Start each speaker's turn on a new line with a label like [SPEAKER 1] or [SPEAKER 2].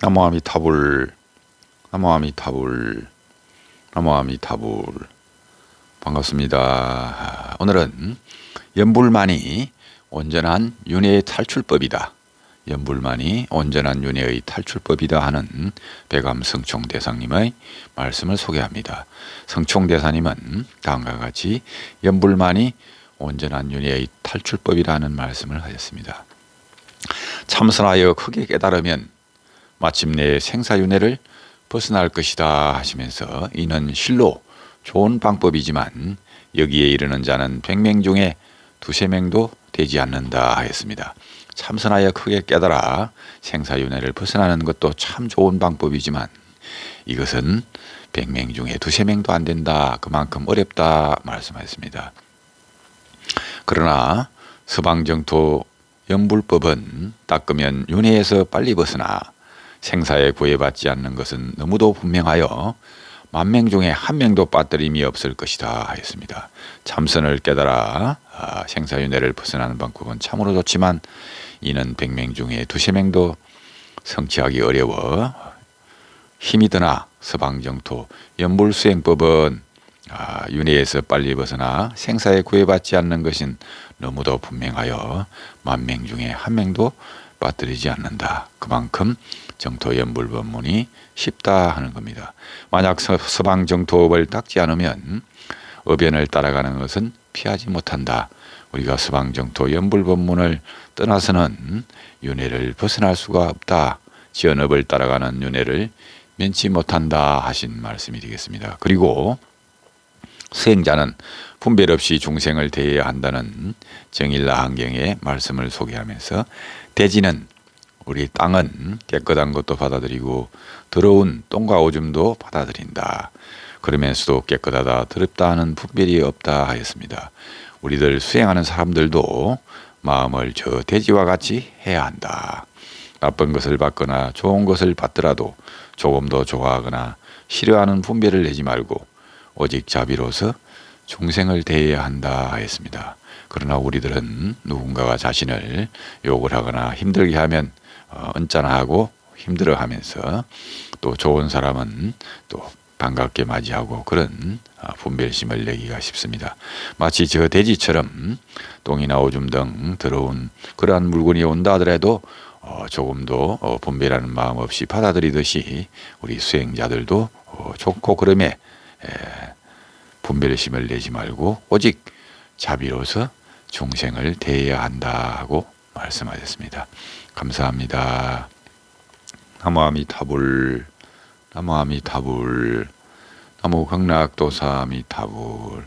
[SPEAKER 1] 나무아미 타불 나무아미 타불 나무아미 타불 반갑습니다. 오늘은 연불만이 온전한 윤회의 탈출법이다. 연불만이 온전한 윤회의 탈출법이다 하는 배감 성총대상님의 말씀을 소개합니다. 성총대사님은 다음과 같이 연불만이 온전한 윤회의 탈출법이라는 말씀을 하셨습니다. 참선하여 크게 깨달으면 마침내 생사윤회를 벗어날 것이다 하시면서 이는 실로 좋은 방법이지만 여기에 이르는 자는 백명 중에 두세 명도 되지 않는다 하였습니다. 참선하여 크게 깨달아 생사윤회를 벗어나는 것도 참 좋은 방법이지만 이것은 백 명 중에 두세 명도 안 된다. 그만큼 어렵다 말씀하셨습니다. 그러나 서방정토 연불법은 닦으면 윤회에서 빨리 벗어나 생사에 구애받지 않는 것은 너무도 분명하여 만명 중에 한 명도 빠뜨림이 없을 것이다 하였습니다. 참선을 깨달아 아, 생사윤회를 벗어나는 방법은 참으로 좋지만 이는 백명 중에 두세 명도 성취하기 어려워 힘이 드나 서방정토 연불수행법은 아, 윤회에서 빨리 벗어나 생사에 구애받지 않는 것은 너무도 분명하여 만명 중에 한 명도 빠뜨리지 않는다. 그만큼 정토 연불법문이 쉽다 하는 겁니다. 만약 서방 정토업을 닦지 않으면 어변을 따라가는 것은 피하지 못한다. 우리가 서방 정토 연불법문을 떠나서는 윤회를 벗어날 수가 없다. 지연업을 따라가는 윤회를 면치 못한다 하신 말씀이 되겠습니다. 그리고 수행자는 분별 없이 중생을 대해야 한다는 정일라 한경의 말씀을 소개하면서 대지는 우리 땅은 깨끗한 것도 받아들이고 더러운 똥과 오줌도 받아들인다. 그러면서도 깨끗하다, 더럽다 하는 분별이 없다 하였습니다. 우리들 수행하는 사람들도 마음을 저 돼지와 같이 해야 한다. 나쁜 것을 받거나 좋은 것을 받더라도 조금 더 좋아하거나 싫어하는 분별을 내지 말고 오직 자비로서 중생을 대해야 한다 하였습니다. 그러나 우리들은 누군가가 자신을 욕을 하거나 힘들게 하면 어, 언짢아하고 힘들어하면서 또 좋은 사람은 또 반갑게 맞이하고 그런 어, 분별심을 내기가 쉽습니다. 마치 저 돼지처럼 똥이나 오줌 등 더러운 그러한 물건이 온다 하더라도 어, 조금도 어, 분별하는 마음 없이 받아들이듯이 우리 수행자들도 어, 좋고 그름에 에, 분별심을 내지 말고 오직 자비로서 중생을 대해야 한다 하고 말씀하셨습니다. 감사합니다. 나무아미타불 나무아미타불 나무 극락도사아미타불